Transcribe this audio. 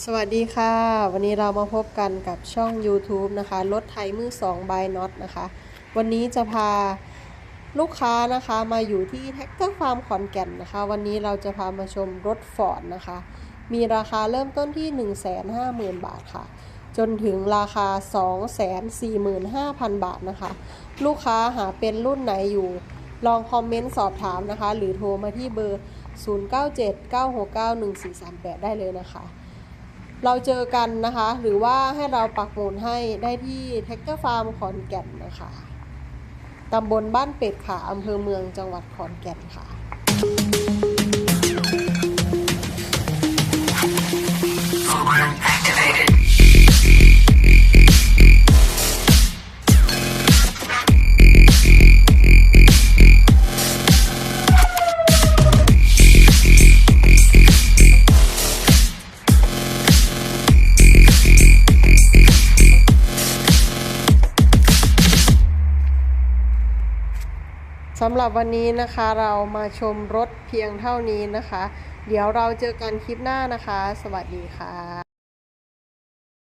สวัสดีค่ะ วันนี้เรามาพบกันกับช่อง YouTube นะคะ รถไทยมือ2 by Not นะคะ วันนี้จะพาลูกค้านะคะมาอยู่ที่แท็กเตอร์ฟาร์มขอนแก่นนะคะ วันนี้เราจะพามาชมรถฟอร์ดนะคะ มีราคาเริ่มต้นที่ 150,000 บาทค่ะ จนถึงราคา 245,000 บาทนะคะ ลูกค้าหาเป็นรุ่นไหนอยู่ ลองคอมเมนต์สอบถามนะคะ หรือโทรมาที่เบอร์ 0979691438 ได้เลยนะคะ เราเจอกันนะคะ หรือว่าให้เราปักหมุดให้ได้ที่แท็กเกอร์ฟาร์มขอนแก่นนะคะตำบลบ้านเป็ดค่ะอำเภอเมืองจังหวัดขอนแก่นค่ะ สำหรับวันนี้นะคะเรามาชมรถเพียงเท่านี้นะคะ เดี๋ยวเราเจอกันคลิปหน้านะคะ สวัสดีค่ะ